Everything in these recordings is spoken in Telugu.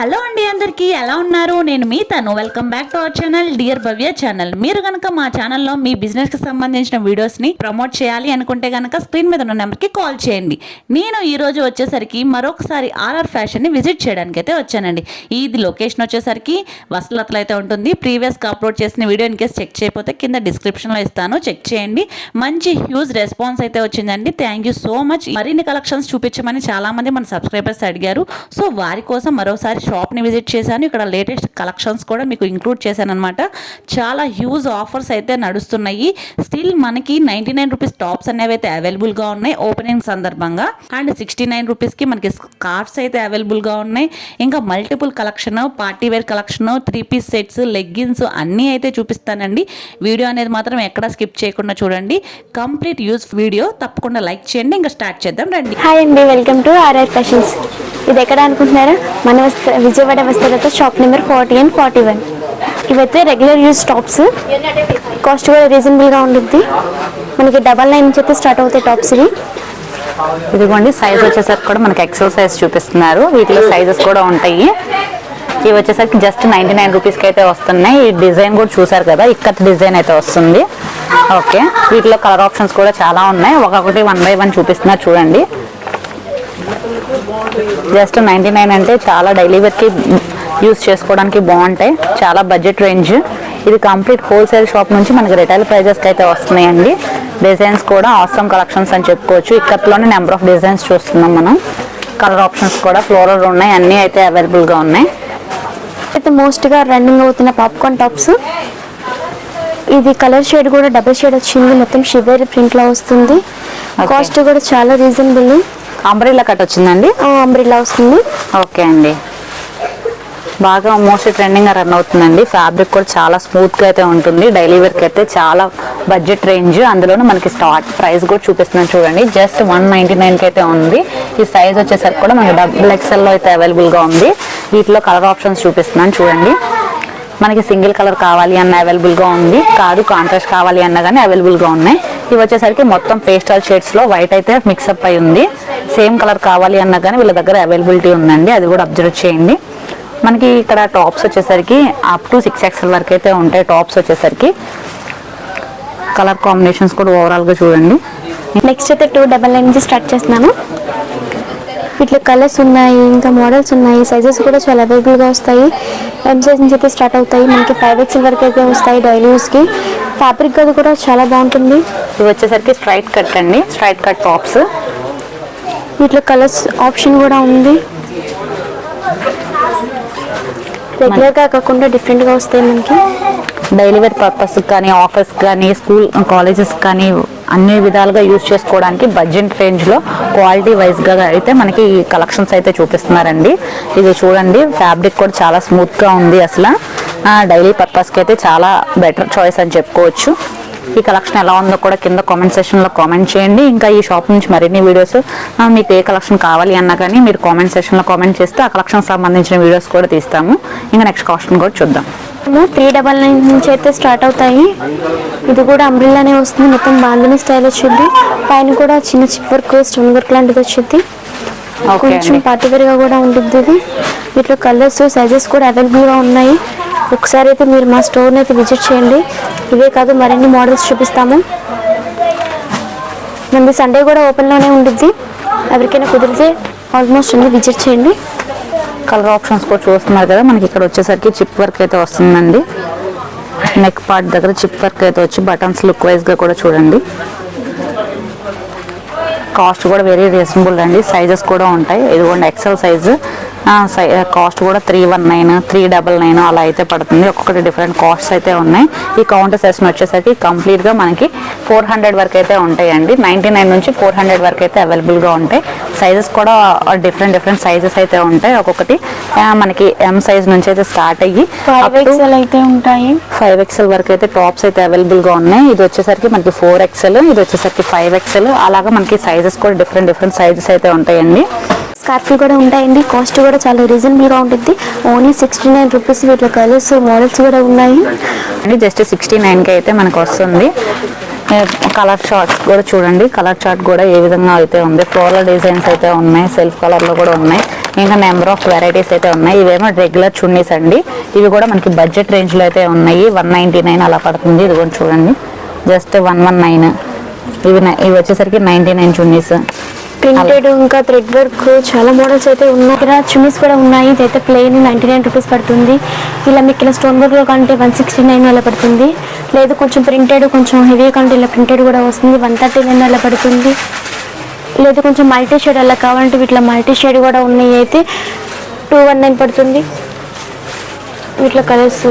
హలో అండి అందరికీ ఎలా ఉన్నారు? నేను మీ తను. Welcome back to our channel dear Bhavya channel మీరు కనుక మా ఛానల్లో మీ బిజినెస్కి సంబంధించిన వీడియోస్ని ప్రమోట్ చేయాలి అనుకుంటే కనుక స్క్రీన్ మీద ఉన్న నెంబర్కి కాల్ చేయండి. నేను ఈ రోజు వచ్చేసరికి మరొకసారి ఆర్ఆర్ ఫ్యాషన్ని విజిట్ చేయడానికి అయితే వచ్చానండి. ఇది లొకేషన్ వచ్చేసరికి వసలతలు అయితే ఉంటుంది. ప్రీవియస్గా అప్లోడ్ చేసిన వీడియో ఇన్ కేసు చెక్ చేయకపోతే కింద డిస్క్రిప్షన్లో ఇస్తాను. చెక్ చేయండి. మంచి హ్యూజ్ రెస్పాన్స్ అయితే వచ్చిందండి. థ్యాంక్ యూ సో మచ్ మరిన్ని కలెక్షన్స్ చూపించమని చాలా మంది మన సబ్స్క్రైబర్స్ అడిగారు. సో వారి కోసం మరోసారి షాప్ని విజిట్ చేశాను. ఇక్కడ లేటెస్ట్ కలెక్షన్స్ కూడా మీకు ఇంక్లూడ్ చేశాను అనమాట చాలా హ్యూజ్ ఆఫర్స్ అయితే నడుస్తున్నాయి. స్టిల్ మనకి నైంటీ నైన్ రూపీస్ టాప్స్ అనేవి అయితే అవైలబుల్గా ఉన్నాయి ఓపెనింగ్ సందర్భంగా. అండ్ సిక్స్టీ నైన్ రూపీస్కి మనకి స్కార్ఫ్స్ అయితే అవైలబుల్గా ఉన్నాయి. ఇంకా multiple collection party wear collection three piece sets leggings అన్నీ అయితే చూపిస్తానండి. వీడియో అనేది మాత్రం ఎక్కడ స్కిప్ చేయకుండా చూడండి. కంప్లీట్ యూజ్ వీడియో తప్పకుండా లైక్ చేయండి. ఇంకా స్టార్ట్ చేద్దాం. రండి. హాయ్ అండి. Welcome to RR fashions. ఇది ఎక్కడ అనుకుంటున్నారా? మన వస్త Vijayawada వస్త్రలతో shop number forty and forty one ఇవైతే రెగ్యులర్ యూజ్ టాప్స్ కాస్ట్ కూడా రీజనబుల్గా ఉంటుంది మనకి డబల్ నైన్ నుంచి అయితే స్టార్ట్ అవుతాయి టాప్స్ ఇవి. ఇదిగోండి సైజ్ వచ్చేసరికి కూడా మనకి ఎక్సెల్ సైజ్ చూపిస్తున్నారు. వీటిలో సైజెస్ కూడా ఉంటాయి. ఇవి వచ్చేసరికి జస్ట్ నైంటీ నైన్ రూపీస్కి అయితే వస్తున్నాయి. ఈ డిజైన్ కూడా చూసారు కదా ఇక్కత్ డిజైన్ అయితే వస్తుంది. ఓకే వీటిలో కలర్ ఆప్షన్స్ కూడా చాలా ఉన్నాయి. ఒక్కొక్కటి వన్ బై వన్ చూపిస్తున్నారు చూడండి. జస్ట్ నైంటీ నైన్ అంటే చాలా డైలీ వేర్కి యూస్ చేసుకోవడానికి బాగుంటాయి. చాలా బడ్జెట్ రేంజ్ ఇది కంప్లీట్ హోల్సేల్ షాప్ నుంచి మనకి రిటైల్ ప్రైజెస్కి అయితే వస్తున్నాయండి. డిజైన్స్ కూడా ఆసమ్ కలెక్షన్స్ అని చెప్పుకోవచ్చు. ఇక్కత్లోనే నెంబర్ ఆఫ్ డిజైన్స్ చూస్తున్నాం మనం. కలర్ ఆప్షన్స్ కూడా ఫ్లోరల్ ఉన్నాయి. అన్నీ అయితే అవైలబుల్గా ఉన్నాయి. అయితే మోస్ట్గా రన్నింగ్ అవుతున్న పాప్కార్న్ టాప్స్ ఇది కలర్ షేడ్ కూడా డబుల్ షేడ్ వచ్చింది. మొత్తం షివేరి ప్రింట్లో వస్తుంది. కాస్ట్ కూడా చాలా రీజనబుల్ అంబ్రిల్లా కట్ వచ్చిందండి? అంబ్రిల్లా వస్తుంది. ఓకే అండి. బాగా మోస్ట్ ట్రెండింగ్ రన్ అవుతుందండి. ఫ్యాబ్రిక్ కూడా చాలా స్మూత్గా అయితే ఉంటుంది. డైలీ వేర్కి అయితే చాలా బడ్జెట్ రేంజ్. అందులోనే మనకి స్టార్ట్ ప్రైస్ కూడా చూపిస్తున్నాను చూడండి. జస్ట్ వన్ నైన్టీ నైన్కి అయితే ఉంది. ఈ సైజ్ వచ్చేసరికి కూడా మనకి డబుల్ ఎక్స్ఎల్లో అయితే అవైలబుల్గా ఉంది. వీటిలో కలర్ ఆప్షన్స్ చూపిస్తున్నాను చూడండి. మనకి సింగిల్ కలర్ కావాలి అన్న అవైలబుల్గా ఉంది. కాదు కాంట్రాస్ట్ కావాలి అన్న కానీ అవైలబుల్గా ఉన్నాయి. ఇవి వచ్చేసరికి మొత్తం పేస్టల్ షేడ్స్లో వైట్ అయితే మిక్సప్ అయి ఉంది. సేమ్ కలర్ కావాలి అన్నా కానీ వీళ్ళ దగ్గర అవైలబిలిటీ ఉందండి. అది కూడా అబ్జర్వ్ చేయండి. మనకి ఇక్కడ టాప్స్ వచ్చేసరికి అప్ టు సిక్స్ ఎక్స్ఎల్ వరకు అయితే ఉంటాయి టాప్స్ వచ్చేసరికి. కలర్ కాంబినేషన్స్ కూడా ఓవరాల్గా చూడండి. నెక్స్ట్ అయితే టూ డబల్ నైన్ నుంచి స్టార్ట్ చేస్తున్నాను. వీటిలో కలర్స్ ఉన్నాయి ఇంకా మోడల్స్ ఉన్నాయి సైజెస్ కూడా చాలా అవైలబుల్గా వస్తాయి. ఎం సైజ్ నుంచి అయితే స్టార్ట్ అవుతాయి. మనకి ఫైవ్ ఎక్స్ఎల్ వరకు అయితే వస్తాయి డైలీ యూస్కి ఫ్యాబ్రిక్ అది కూడా చాలా బాగుంటుంది. ఇవి వచ్చేసరికి స్ట్రైట్ కట్ అండి. స్ట్రైట్ కట్ టాప్స్ వీటిలో కలర్స్ ఆప్షన్ కూడా ఉంది. రెగ్యులర్గా కాకుండా డిఫరెంట్గా వస్తాయి మనకి. డైలీ వేర్ పర్పస్ కానీ ఆఫీస్ కానీ స్కూల్ కాలేజెస్ కానీ అన్ని విధాలుగా యూజ్ చేసుకోవడానికి బడ్జెట్ రేంజ్లో క్వాలిటీ వైజ్గా అయితే మనకి ఈ కలెక్షన్స్ అయితే చూపిస్తున్నారండి. ఇది చూడండి ఫ్యాబ్రిక్ కూడా చాలా స్మూత్గా ఉంది అసలు. డైలీ పర్పస్కి అయితే చాలా బెటర్ చాయిస్ అని చెప్పుకోవచ్చు. ఈ కలెక్షన్ ఎలా ఉందో కూడా కింద కామెంట్ సెషన్లో కామెంట్ చేయండి. ఇంకా ఈ షాప్ నుంచి మరిన్ని వీడియోస్ మీకు ఏ కలెక్షన్ కావాలి అన్నా కానీ మీరు కామెంట్ సెషన్లో కామెంట్ చేస్తే ఆ కలెక్షన్ సంబంధించిన వీడియోస్ కూడా తీస్తాము. ఇంకా నెక్స్ట్ కాస్ట్ని కూడా చూద్దాం. త్రీ డబల్ నైన్ నుంచి అయితే స్టార్ట్ అవుతాయి. ఇది కూడా అంబ్రిల్లానే వస్తుంది. మొత్తం బాంధని స్టైల్ వచ్చింది పైన కూడా చిన్న చిప్ వర్క్ స్టోన్ వర్క్ లాంటిది వచ్చింది కొంచెం అండి పార్టీ వేర్గా కూడా ఉంటుంది ఇది. వీటిలో కలర్స్ సైజెస్ కూడా అవైలబుల్గా ఉన్నాయి. ఒకసారి అయితే మీరు మా స్టోర్ని అయితే విజిట్ చేయండి. ఇవే కాదు మరిన్ని మోడల్స్ చూపిస్తాము. మనది సండే కూడా ఓపెన్లోనే ఉంటుంది ఎవరికైనా కుదిరితే ఆల్మోస్ట్ అన్ని విజిట్ చేయండి. కలర్ ఆప్షన్స్ కూడా చూస్తున్నారు కదా మనకి ఇక్కడ వచ్చేసరికి చిప్ వర్క్ అయితే వస్తుందండి. నెక్ పార్ట్ దగ్గర చిప్ వర్క్ అయితే వచ్చి బటన్స్ లుక్ వైజ్గా కూడా చూడండి. కాస్ట్ కూడా వెరీ రీజనబుల్ అండి. సైజెస్ కూడా ఉంటాయి. ఇదిగోండి ఎక్సెల్ సైజు కాస్ట్ కూడా three one nine three double nine అలా అయితే పడుతుంది. ఒక్కొక్కటి డిఫరెంట్ కాస్ట్స్ అయితే ఉన్నాయి. ఈ కౌంటర్ సెషన్ వచ్చేసరికి కంప్లీట్గా మనకి ఫోర్ హండ్రెడ్ వరకు అయితే ఉంటాయండి. నైంటీ నైన్ నుంచి ఫోర్ హండ్రెడ్ వరకు అయితే అవైలబుల్గా ఉంటాయి. సైజెస్ కూడా డిఫరెంట్ డిఫరెంట్ సైజెస్ అయితే ఉంటాయి. ఒక్కొక్కటి మనకి ఎం సైజ్ నుంచి అయితే స్టార్ట్ అయ్యి అయితే ఉంటాయి. ఫైవ్ ఎక్స్ఎల్ వరకు అయితే టాప్స్ అయితే అవైలబుల్గా ఉన్నాయి. ఇది వచ్చేసరికి మనకి ఫోర్ ఎక్స్ఎల్ ఇది వచ్చేసరికి ఫైవ్ ఎక్స్ఎల్ అలాగా మనకి సైజెస్ కూడా డిఫరెంట్ డిఫరెంట్ సైజెస్ అయితే ఉంటాయండి. స్కార్ఫ్లు కూడా ఉంటాయండి. కాస్ట్ కూడా చాలా రీజనబుల్గా ఉంటుంది. ఓన్లీ సిక్స్టీ నైన్ రూపీస్ వీటిలో కలర్స్ మోడల్స్ కూడా ఉన్నాయి. అండి జస్ట్ సిక్స్టీ నైన్కి అయితే మనకు వస్తుంది. కలర్ చార్ట్స్ కూడా చూడండి. కలర్ చార్ట్ కూడా ఏ విధంగా అయితే ఉంది. ఫ్లోరల్ డిజైన్స్ అయితే ఉన్నాయి. సెల్ఫ్ కలర్లో కూడా ఉన్నాయి. ఇంకా నెంబర్ ఆఫ్ వెరైటీస్ అయితే ఉన్నాయి. ఇవేమో రెగ్యులర్ చున్నీస్ అండి. ఇవి కూడా మనకి బడ్జెట్ రేంజ్లో అయితే ఉన్నాయి. వన్ అలా పడుతుంది. ఇది కూడా చూడండి. జస్ట్ వన్ వన్ నైన్ ఇవి ఇవి వచ్చేసరికి నైన్టీ నైన్ చున్నీస్ ప్రింటెడ్ ఇంకా థ్రెడ్ వర్క్ చాలా మోడల్స్ అయితే ఉన్నాయి. ఇక్కడ చున్నీస్ కూడా ఉన్నాయి. ఇదైతే ప్లెయిన్ నైంటీ నైన్ రూపీస్ పడుతుంది. ఇలా మీకు ఇలా స్టోన్ వర్క్లో కంటే వన్ సిక్స్టీ నైన్ అలా పడుతుంది. లేదు కొంచెం ప్రింటెడ్ కొంచెం హెవీ కంటే ఇలా ప్రింటెడ్ కూడా వస్తుంది. వన్ థర్టీ నైన్ అలా పడుతుంది. లేదు కొంచెం మల్టీ షేడ్ అలా కావాలంటే వీటిలో మల్టీ షేడ్ కూడా ఉన్నాయి అయితే. టూ వన్ నైన్ పడుతుంది. వీటిలో కలర్స్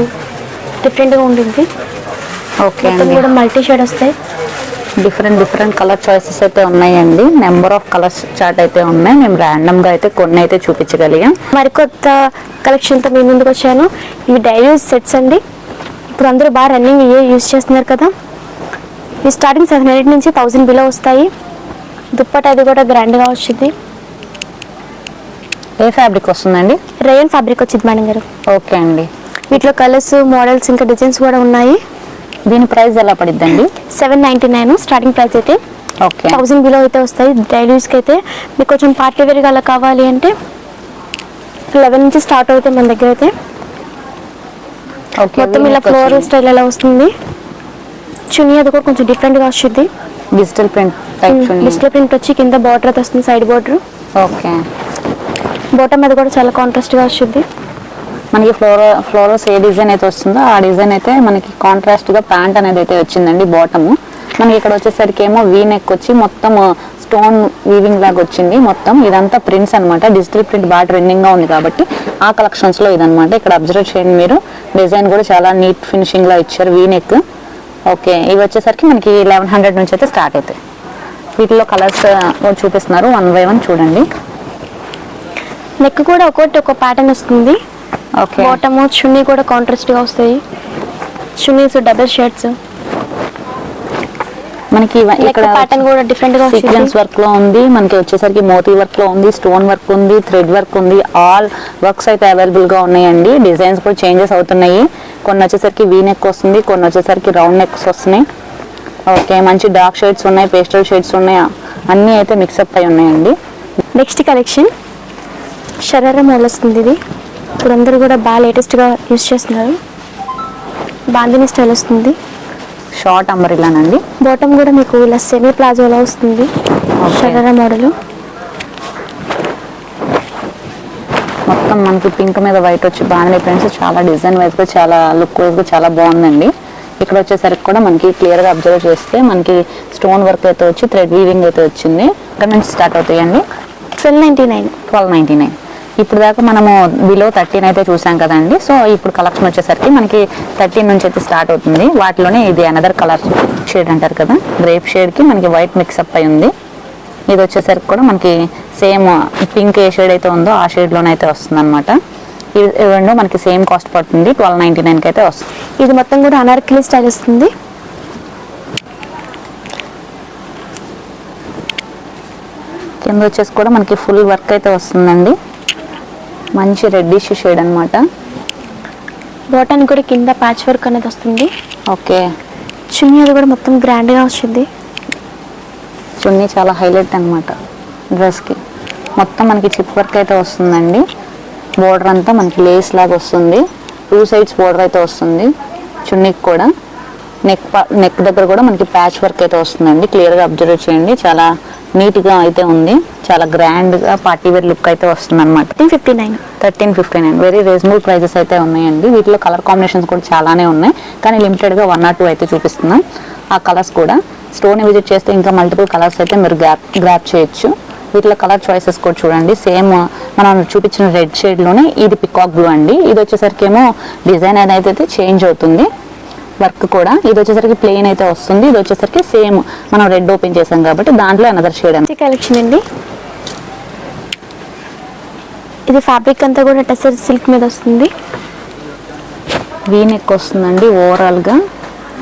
డిఫరెంట్గా ఉంటుంది ఓకే కూడా మల్టీ షేడ్ వస్తాయి. డిఫరెంట్ డిఫరెంట్ కలర్ చాయిసెస్ అయితే ఉన్నాయండి. నెంబర్ ఆఫ్ కలర్స్ చార్ట్ అయితే ఉన్నాయి. మేము random గా అయితే కొన్ని అయితే చూపించగలిగాం. మరికొత్త కలెక్షన్తో మీ ముందుకు వచ్చాను. ఇవి డైలీ సెట్స్ అండి. ఇప్పుడు అందరూ బాగా రన్నింగ్ ఇవే యూజ్ చేస్తున్నారు కదా. ఇవి స్టార్టింగ్ సెవెన్ హండ్రెడ్ నుంచి థౌజండ్ బిలో వస్తాయి. దుప్పట అది కూడా గ్రాండ్గా వచ్చింది. ఏ ఫ్యాబ్రిక్ వస్తుందండి? రేయన్ ఫ్యాబ్రిక్ వచ్చింది మేడం గారు. ఓకే అండి. వీటిలో కలర్స్ మోడల్స్ ఇంకా డిజైన్స్ కూడా ఉన్నాయి. దీని ప్రైస్ ఎలా పడిద్దండి? Seven ninety nine starting price అయితే. ఓకే. థౌజండ్ బిలో అయితే వస్తాయి. డైలీ యూస్కి అయితే మీకు కొంచెం పార్టీ వేర్గా అలా కావాలి అంటే లెవెన్ నుంచి స్టార్ట్ అవుతాయి మన దగ్గర అయితే. ఓకే మొత్తం ఇలా ఫ్లోరల్ స్టైల్ అలా వస్తుంది? చున్నీ అది కూడా కొంచెం డిఫరెంట్గా వస్తుంది. డిజిటల్ ప్రింట్ డిస్ప్లే ప్రింట్ వచ్చి కింద బార్డర్ అయితే వస్తుంది సైడ్ బార్డర్ ఓకే. బాటమ్ మీద కూడా చాలా కాంట్రాస్ట్గా వస్తుంది. మనకి ఫ్లోరో ఫ్లోరోస్ ఏ డిజైన్ అయితే వస్తుందో? ఆ డిజైన్ అయితే మనకి కాంట్రాస్ట్గా ప్యాంట్ అనేది అయితే వచ్చిందండి బాటము మనకి ఇక్కడ వచ్చేసరికి ఏమో వీ నెక్ వచ్చి మొత్తం uh, స్టోన్ వీవింగ్ లాగా వచ్చింది. మొత్తం ఇదంతా ప్రింట్స్ అన్నమాట. డిజిటల్ ప్రింట్ బాగా ట్రెండింగ్గా ఉంది కాబట్టి ఆ కలెక్షన్స్లో ఇదన్నమాట. ఇక్కడ అబ్జర్వ్ చేయండి మీరు. డిజైన్ కూడా చాలా నీట్ ఫినిషింగ్ లా ఇచ్చారు వీ నెక్ ఓకే ఇవి వచ్చేసరికి మనకి లెవెన్ హండ్రెడ్ నుంచి అయితే స్టార్ట్ అవుతాయి వీటిలో కలర్స్ uh, చూపిస్తున్నారు. వన్ బై వన్ చూడండి. నెక్ కూడా ఒక్కొక్కటి ఒక ప్యాటర్న్ వస్తుంది. బాటమ్ చున్నీ కూడా కాంట్రాస్ట్గా వస్తాయి. చున్నీస్ డబుల్ షర్ట్స్ మనకి ఇక్కడ ప్యాటర్న్ కూడా డిఫరెంట్గా సీక్వెన్స్ వర్క్లో ఉంది మనకి వచ్చేసరికి మోతీ వర్క్లో ఉంది స్టోన్ వర్క్ ఉంది థ్రెడ్ వర్క్ ఉంది. ఆల్ వర్క్స్ అయితే అవైలబుల్గా ఉన్నాయండి. డిజైన్స్ కూడా చేంజెస్ అవుతున్నాయి. కొన్ని వచ్చేసరికి వీ నెక్ వస్తుంది కొన్ని వచ్చేసరికి రౌండ్ నెక్స్ వస్తున్నాయి. ఓకే మంచి డార్క్ షేడ్స్ ఉన్నాయి పేస్టల్ షేడ్స్ ఉన్నాయి. అన్నీ అయితే మిక్సప్ అయి ఉన్నాయండి. నెక్స్ట్ కలెక్షన్ మోడల్ వస్తుంది ఇది. ఇప్పుడు అందరూ కూడా బాగా లేటెస్ట్గా యూస్ చేస్తున్నారు. బాందిని స్టైల్ వస్తుంది. షార్ట్ అంబరిలానండి బాటమ్ కూడా మీకు ఇలా సెమీ ప్లాజోలా వస్తుంది. షరారా మోడల్. మొత్తం మనకి పింక్ మీద వైట్ వచ్చి బాగానే ఫ్రెండ్స్ చాలా డిజైన్ వైజ్గా చాలా లుక్ వైజ్గా చాలా బాగుందండి. ఇక్కడ వచ్చేసరికి కూడా మనకి క్లియర్గా అబ్జర్వ్ చేస్తే మనకి స్టోన్ వర్క్ అయితే వచ్చి థ్రెడ్ వీవింగ్ అయితే వచ్చింది. ఇక్కడ నుంచి స్టార్ట్ అవుతాయండి. Twelve ninety nine. Twelve ninety nine. ఇప్పుడు దాకా మనము బిలో థర్టీన్ అయితే చూసాం కదండి. సో ఇప్పుడు కలెక్షన్ వచ్చేసరికి మనకి థర్టీన్ నుంచి అయితే స్టార్ట్ అవుతుంది. వాటిలోనే ఇది అనదర్ కలర్ షేడ్ అంటారు కదా. గ్రేప్ షేడ్కి మనకి వైట్ మిక్సప్ అయి ఉంది. ఇది వచ్చేసరికి కూడా మనకి సేమ్ పింక్ ఏ షేడ్ అయితే ఉందో ఆ షేడ్లోనే అయితే వస్తుంది అనమాట ఇది రెండు మనకి సేమ్ కాస్ట్ పడుతుంది. ట్వెల్వ్ నైన్టీ నైన్కి అయితే వస్తుంది. ఇది మొత్తం కూడా అనార్కలి స్టైల్ వస్తుంది. కింద వచ్చేసి కూడా మనకి ఫుల్ వర్క్ అయితే వస్తుందండి. మంచి రెడ్డిష్ షేడ్ అన్నమాట. బాటానికి కూడా కింద ప్యాచ్ వర్క్ అనేది వస్తుంది. ఓకే. చున్నీ అది కూడా మొత్తం గ్రాండ్గా వచ్చింది. చున్నీ చాలా హైలైట్ అనమాట డ్రెస్కి మొత్తం మనకి చిప్ వర్క్ అయితే వస్తుందండి. బోర్డర్ అంతా మనకి లేస్ లాగా వస్తుంది. టూ సైడ్స్ బోర్డర్ అయితే వస్తుంది. చున్నీకి కూడా. నెక్ నెక్ దగ్గర కూడా మనకి ప్యాచ్ వర్క్ అయితే వస్తుందండి. క్లియర్గా అబ్జర్వ్ చేయండి. చాలా నీట్గా అయితే ఉంది. చాలా గ్రాండ్గా పార్టీ వేర్ లుక్ అయితే వస్తుంది అనమాట fifty nine thirteen fifty nine very reasonable prices అయితే ఉన్నాయండి. వీటిలో కలర్ కాంబినేషన్స్ కూడా చాలానే ఉన్నాయి. కానీ లిమిటెడ్గా వన్ ఆర్ టూ అయితే చూపిస్తున్నాం. ఆ కలర్స్ కూడా. స్టోర్ని విజిట్ చేస్తే ఇంకా మల్టిపుల్ కలర్స్ అయితే మీరు గ్రాప్ గ్రాప్ చేయొచ్చు. వీటిలో కలర్ చాయిసెస్ కూడా చూడండి. సేమ్ మనం చూపించిన రెడ్ షేడ్లోనే ఇది పికాక్ బ్లూ అండి. ఇది వచ్చేసరికి ఏమో డిజైన్ అనేది అయితే చేంజ్ అవుతుంది. వర్క్ కూడా. ఇది వచ్చేసరికి ప్లెయిన్ అయితే వస్తుంది. ఇది వచ్చేసరికి సేమ్ మనం రెడ్ ఓపెన్ చేసాం కాబట్టి దాంట్లో అనదర్ షేడ్ మంచి కలెక్షన్ అండి? ఇది ఫ్యాబ్రిక్ అంతా కూడా టెసర్ సిల్క్ మీద వస్తుంది. వీ నెక్ వస్తుందండి ఓవరాల్గా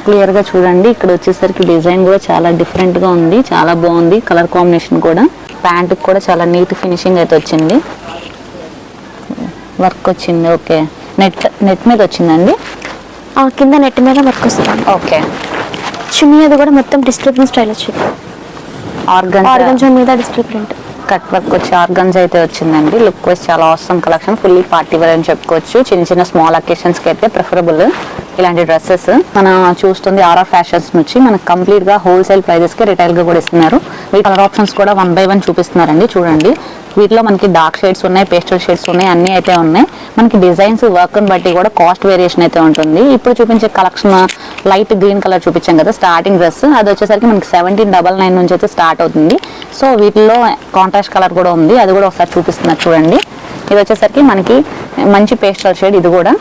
క్లియర్గా చూడండి ఇక్కడ వచ్చేసరికి డిజైన్ కూడా చాలా డిఫరెంట్గా ఉంది చాలా బాగుంది కలర్ కాంబినేషన్ కూడా. ప్యాంట్ కూడా చాలా నీట్ ఫినిషింగ్ అయితే వచ్చింది. వర్క్ వచ్చింది ఓకే నెట్ నెట్ మీద వచ్చిందండి? ఆ కింద నెట్ మీద వర్క్ వస్తుంది. ఓకే చున్నీ అది కూడా మొత్తం డిస్ట్రిబ్యూషన్ స్టైల్ వచ్చింది. ఆర్గన్ ఆర్గంజా మీద ప్రింట్ కట్ వర్క్ వచ్చి ఆర్గన్స్ అయితే వచ్చిందండి. లుక్ వైజ్ చాలా అవసరం కలెక్షన్ ఫుల్లీ పార్టీ వేర్ అని చెప్పుకోవచ్చు. చిన్న చిన్న స్మాల్ అకేషన్స్కి అయితే ప్రిఫరబుల్ ఇలాంటి డ్రెస్సెస్ మనం చూస్తుంది ఆర్ఆర్ ఫ్యాషన్స్ నుంచి మనకు కంప్లీట్గా హోల్సేల్ ప్రైజెస్కి రిటైల్గా కూడా ఇస్తున్నారు. మీ కలర్ ఆప్షన్స్ కూడా వన్ బై వన్ చూపిస్తున్నారండి. చూడండి. వీటిలో మనకి డార్క్ షేడ్స్ ఉన్నాయి పేస్టల్ షేడ్స్ ఉన్నాయి అన్ని అయితే ఉన్నాయి. మనకి డిజైన్స్ వర్క్ బట్టి కూడా కాస్ట్ వేరియేషన్ అయితే ఉంటుంది. ఇప్పుడు చూపించే కలెక్షన్ లైట్ గ్రీన్ కలర్ చూపించాం కదా స్టార్టింగ్ డ్రెస్ అది వచ్చేసరికి మనకి సెవెంటీన్ డబల్ నైన్ నుంచి అయితే స్టార్ట్ అవుతుంది. సో వీటిలో కాంట్రాస్ట్ కలర్ కూడా ఉంది. అది కూడా ఒకసారి చూపిస్తున్నారు చూడండి. ఇది వచ్చేసరికి మనకి మంచి పేస్టల్ షేడ్ ఇది కూడా.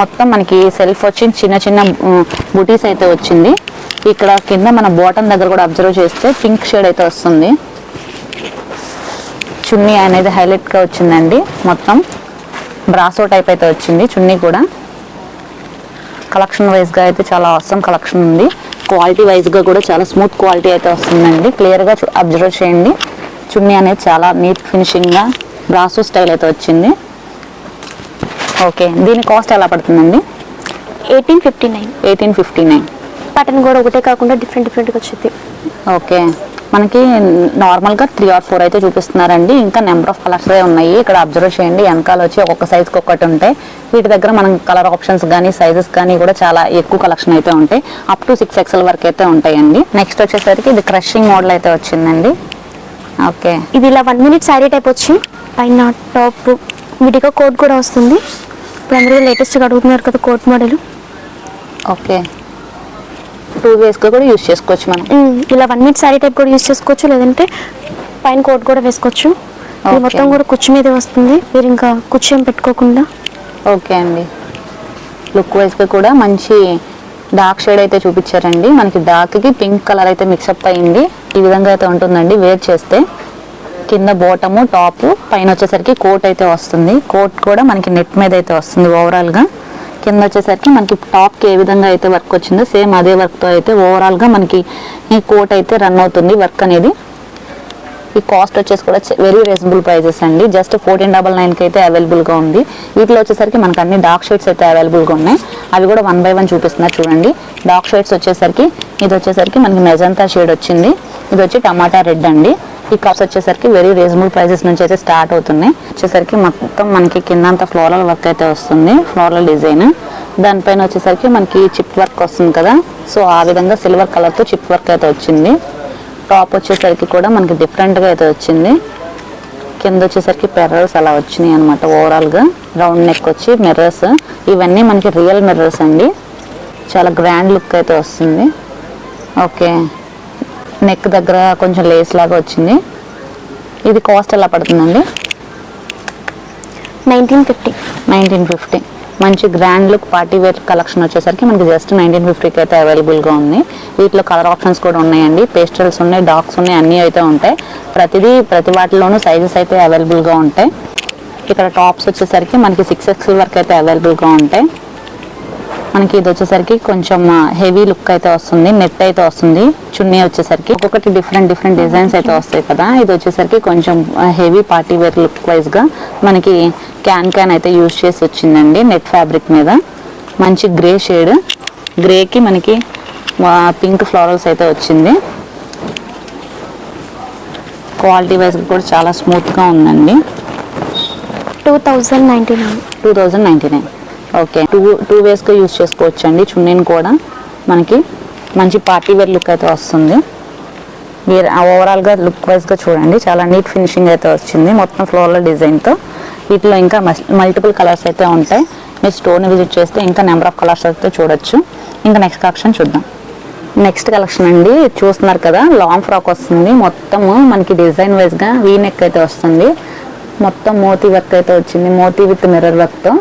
మొత్తం మనకి సెల్ఫ్ వచ్చి చిన్న చిన్న బుటీస్ అయితే వచ్చింది. ఇక్కడ కింద మన బాటమ్ దగ్గర కూడా అబ్జర్వ్ చేస్తే పింక్ షేడ్ అయితే వస్తుంది. చున్నీ అనేది హైలైట్గా వచ్చిందండి. మొత్తం బ్రాసో టైప్ అయితే వచ్చింది చున్నీ కూడా. కలెక్షన్ వైజ్గా అయితే చాలా అవసరం కలెక్షన్ ఉంది. క్వాలిటీ వైజ్గా కూడా చాలా స్మూత్ క్వాలిటీ అయితే వస్తుందండి. క్లియర్గా అబ్జర్వ్ చేయండి. చున్నీ అనేది చాలా నీట్ ఫినిషింగ్గా బ్రాసో స్టైల్ అయితే వచ్చింది. ఓకే దీని కాస్ట్ ఎలా పడుతుందండి? Eighteen fifty nine. Eighteen fifty nine. Button కూడా ఒకటే కాకుండా డిఫరెంట్ డిఫరెంట్గా వచ్చింది. ఓకే మనకి నార్మల్గా త్రీ ఆర్ ఫోర్ అయితే చూపిస్తున్నారండి. ఇంకా నెంబర్ ఆఫ్ కలర్స్ ఉన్నాయి? ఇక్కడ అబ్జర్వ్ చేయండి. వెనకాల వచ్చి ఒక్కొక్క సైజ్కి ఒక్కటి ఉంటాయి. వీటి దగ్గర మనం కలర్ ఆప్షన్స్ కానీ సైజెస్ కానీ కూడా చాలా ఎక్కువ కలెక్షన్ అయితే ఉంటాయి. అప్ టు సిక్స్ ఎక్స్ఎల్ వరకు అయితే ఉంటాయండి. నెక్స్ట్ వచ్చేసరికి ఇది క్రషింగ్ మోడల్ అయితే వచ్చిందండి. ఓకే ఇది ఇలా వన్ మినిట్ శారీ టైప్ వచ్చి పైన టాప్ విడిగా కోట్ కూడా వస్తుంది. ఇప్పుడు అందరూ లేటెస్ట్గా అడుగుతున్నారు కదా కోట్ మోడల్ ఓకే టూ వేస్గా కూడా యూస్ చేసుకోవచ్చు మనం. ఇలా వన్ మినిట్ శారీ టైప్ కూడా యూస్ చేసుకోవచ్చు లేదంటే పైన కోట్ కూడా వేసుకోవచ్చు. ఇది. మొత్తం కూడా కుచ్చు మీదే వస్తుంది. మీరు ఇంకా కుచ్చు ఏం పెట్టుకోకుండా. ఓకే అండి. లుక్ వైజ్గా కూడా మంచి డార్క్ షేడ్ అయితే చూపించారండి. మనకి డార్క్కి పింక్ కలర్ అయితే మిక్సప్ అయింది. ఈ విధంగా అయితే ఉంటుందండి వేర్ చేస్తే. కింద బోటము టాప్ పైన వచ్చేసరికి కోట్ అయితే వస్తుంది. కోట్ కూడా మనకి నెట్ మీద అయితే వస్తుంది ఓవరాల్గా కింద వచ్చేసరికి మనకి టాప్కి ఏ విధంగా అయితే వర్క్ వచ్చిందో సేమ్ అదే వర్క్తో అయితే ఓవరాల్గా మనకి ఈ కోట్ అయితే రన్ అవుతుంది వర్క్ అనేది. ఈ కాస్ట్ వచ్చేసి కూడా వెరీ రీజనబుల్ ప్రైజెస్ అండి. జస్ట్ ఫోర్టీన్ డబల్ నైన్కి అయితే అవైలబుల్గా ఉంది. వీటిలో వచ్చేసరికి మనకు అన్ని డార్క్ షేడ్స్ అయితే అవైలబుల్గా ఉన్నాయి. అవి కూడా వన్ బై వన్ చూపిస్తున్నారు చూడండి. డార్క్ షేడ్స్ వచ్చేసరికి ఇది వచ్చేసరికి మనకి మెజంతా షేడ్ వచ్చింది. ఇది వచ్చి టమాటా రెడ్ అండి. ఈ కాస్ట్ వచ్చేసరికి వెరీ రీజనబుల్ ప్రైజెస్ నుంచి అయితే స్టార్ట్ అవుతున్నాయి. వచ్చేసరికి మొత్తం మనకి కింద ఫ్లోరల్ వర్క్ అయితే వస్తుంది ఫ్లోరల్ డిజైన్ దానిపైన వచ్చేసరికి మనకి చిప్ వర్క్ వస్తుంది కదా. సో ఆ విధంగా సిల్వర్ కలర్తో చిప్ వర్క్ అయితే వచ్చింది. టాప్ వచ్చేసరికి కూడా మనకి డిఫరెంట్గా అయితే వచ్చింది. కింద వచ్చేసరికి పెర్రర్స్ అలా వచ్చినాయి అనమాట ఓవరాల్గా రౌండ్ నెక్ వచ్చి మిర్రర్స్ ఇవన్నీ మనకి రియల్ మిర్రర్స్ అండి. చాలా గ్రాండ్ లుక్ అయితే వస్తుంది. ఓకే నెక్ దగ్గర కొంచెం లేస్ లాగా వచ్చింది. ఇది కాస్ట్ ఎలా పడుతుందండి? నైన్టీన్ ఫిఫ్టీ నైన్టీన్ ఫిఫ్టీ మంచి grand look party wear collection వచ్చేసరికి మనకి జస్ట్ నైన్టీన్ ఫిఫ్టీకి అయితే అవైలబుల్గా ఉంది. వీటిలో కలర్ ఆప్షన్స్ కూడా ఉన్నాయండి. పేస్టల్స్ ఉన్నాయి డార్క్స్ ఉన్నాయి అన్నీ అయితే ఉంటాయి. ప్రతిదీ ప్రతి వాటిలోనూ సైజెస్ అయితే అవైలబుల్గా ఉంటాయి. ఇక్కడ టాప్స్ వచ్చేసరికి మనకి సిక్స్ ఎక్స్ఎల్ వరకు అయితే అవైలబుల్గా ఉంటాయి. మనకి ఇది వచ్చేసరికి కొంచెం హెవీ లుక్ అయితే వస్తుంది నెట్ అయితే వస్తుంది చున్నీ వచ్చేసరికి. ఒక్కొక్కటి డిఫరెంట్ డిఫరెంట్ డిజైన్స్ అయితే వస్తాయి కదా. ఇది వచ్చేసరికి కొంచెం హెవీ పార్టీ వేర్ లుక్ వైజ్గా మనకి క్యాన్ క్యాన్ అయితే యూజ్ చేసి వచ్చిందండి నెట్ ఫ్యాబ్రిక్ మీద. మంచి గ్రే షేడ్ గ్రేకి మనకి పింక్ ఫ్లోరల్స్ అయితే వచ్చింది. క్వాలిటీ వైజ్ కూడా చాలా స్మూత్గా ఉందండి. Two thousand ninety nine. Two thousand ninety nine. Okay. Two two వేస్గా use చేసుకోవచ్చు అండి చున్నీని కూడా మనకి మంచి పార్టీ వేర్ లుక్ అయితే వస్తుంది. మీరు ఓవరాల్గా లుక్ వైజ్గా చూడండి. చాలా నీట్ ఫినిషింగ్ అయితే వచ్చింది. మొత్తం ఫ్లోర్ల డిజైన్తో వీటిలో ఇంకా మల్టిపుల్ కలర్స్ అయితే ఉంటాయి. మీరు స్టోర్ని విజిట్ చేస్తే ఇంకా నెంబర్ ఆఫ్ కలర్స్ అయితే చూడొచ్చు. ఇంకా నెక్స్ట్ కలెక్షన్ చూద్దాం. నెక్స్ట్ కలెక్షన్ అండి. చూస్తున్నారు కదా లాంగ్ ఫ్రాక్ వస్తుంది. మొత్తము మనకి డిజైన్ వైజ్గా వీ నెక్ అయితే వస్తుంది. మొత్తం మోతీ వర్క్ అయితే వచ్చింది. మోతీ విత్ మిర్రర్ వర్క్తో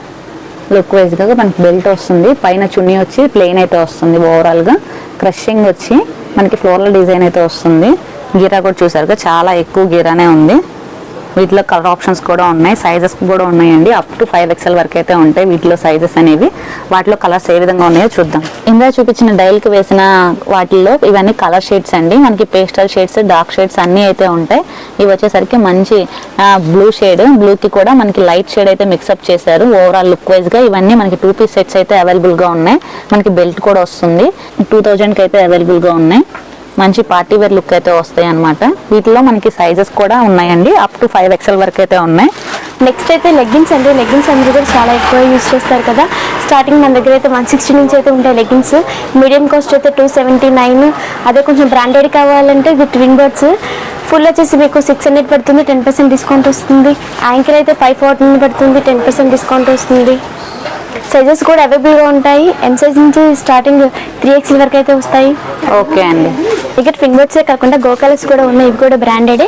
లుక్ వైజ్గా మనకి బెల్ట్ వస్తుంది. పైన చున్నీ వచ్చి ప్లెయిన్ అయితే వస్తుంది ఓవరాల్గా క్రషింగ్ వచ్చి మనకి ఫ్లోరల్ డిజైన్ అయితే వస్తుంది. గీరా కూడా చూసారుగా చాలా ఎక్కువ గీరానే ఉంది. వీటిలో కలర్ ఆప్షన్స్ కూడా ఉన్నాయి సైజెస్ కూడా ఉన్నాయండి. అప్ టు ఫైవ్ ఎక్స్ఎల్ వరకు అయితే ఉంటాయి వీటిలో సైజెస్ అనేవి. వాటిలో కలర్స్ ఏ విధంగా ఉన్నాయో చూద్దాం. ఇందా చూపించిన డైల్కి వేసిన వాటిల్లో ఇవన్నీ కలర్ షేడ్స్ అండి. మనకి పేస్టల్ షేడ్స్ డార్క్ షేడ్స్ అన్నీ అయితే ఉంటాయి. ఇవి వచ్చేసరికి మంచి బ్లూ షేడ్ బ్లూకి కూడా మనకి లైట్ షేడ్ అయితే మిక్సప్ చేశారు. ఓవరాల్ లుక్ వైజ్గా ఇవన్నీ మనకి టూ పీస్ సెట్స్ అయితే అవైలబుల్గా ఉన్నాయి. మనకి బెల్ట్ కూడా వస్తుంది. టూ థౌజండ్కి అయితే అవైలబుల్గా ఉన్నాయి. మంచి పార్టీ వేర్ లుక్ అయితే వస్తాయి అనమాట వీటిలో మనకి సైజెస్ కూడా ఉన్నాయండి. అప్ టు ఫైవ్ ఎక్స్ఎల్ వరకు అయితే ఉన్నాయి. నెక్స్ట్ అయితే లెగ్గిన్స్ అండి. లెగ్గిన్స్ అందరూ కూడా చాలా ఎక్కువ యూస్ చేస్తారు కదా. స్టార్టింగ్ మన దగ్గర అయితే వన్ సిక్స్టీ నుంచి అయితే ఉంటాయి లెగ్గిన్స్ మీడియం కాస్ట్ అయితే టూ సెవెంటీ నైన్ అదే కొంచెం బ్రాండెడ్ కావాలంటే విత్ ట్విన్ బర్డ్స్ ఫుల్ వచ్చేసి మీకు సిక్స్ హండ్రెడ్ పడుతుంది టెన్ పర్సెంట్ డిస్కౌంట్ వస్తుంది. యాంకర్ అయితే ఫైవ్ ఫోర్టీన్ పడుతుంది టెన్ పర్సెంట్ డిస్కౌంట్ వస్తుంది. సైజెస్ కూడా అవైలబుల్గా ఉంటాయి. ఎం సైజ్ నుంచి స్టార్టింగ్ త్రీ ఎక్స్ఎల్ వరకు అయితే వస్తాయి. ఓకే అండి. ఇక్కడ ఫింగర్సే కాకుండా గో కలర్స్ కూడా ఉన్నాయి. ఇవి కూడా బ్రాండెడే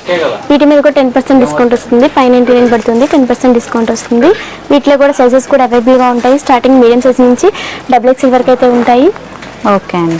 వీటి మీద కూడా టెన్ పర్సెంట్ డిస్కౌంట్ వస్తుంది. ఫైవ్ నైన్టీ నైన్ పడుతుంది. టెన్ పర్సెంట్ డిస్కౌంట్ వస్తుంది. వీటిలో కూడా సైజెస్ కూడా అవైలబుల్గా ఉంటాయి. స్టార్టింగ్ మీడియం సైజ్ నుంచి డబుల్ ఎక్స్ఎల్ వరకు అయితే ఉంటాయి. ఓకే అండి.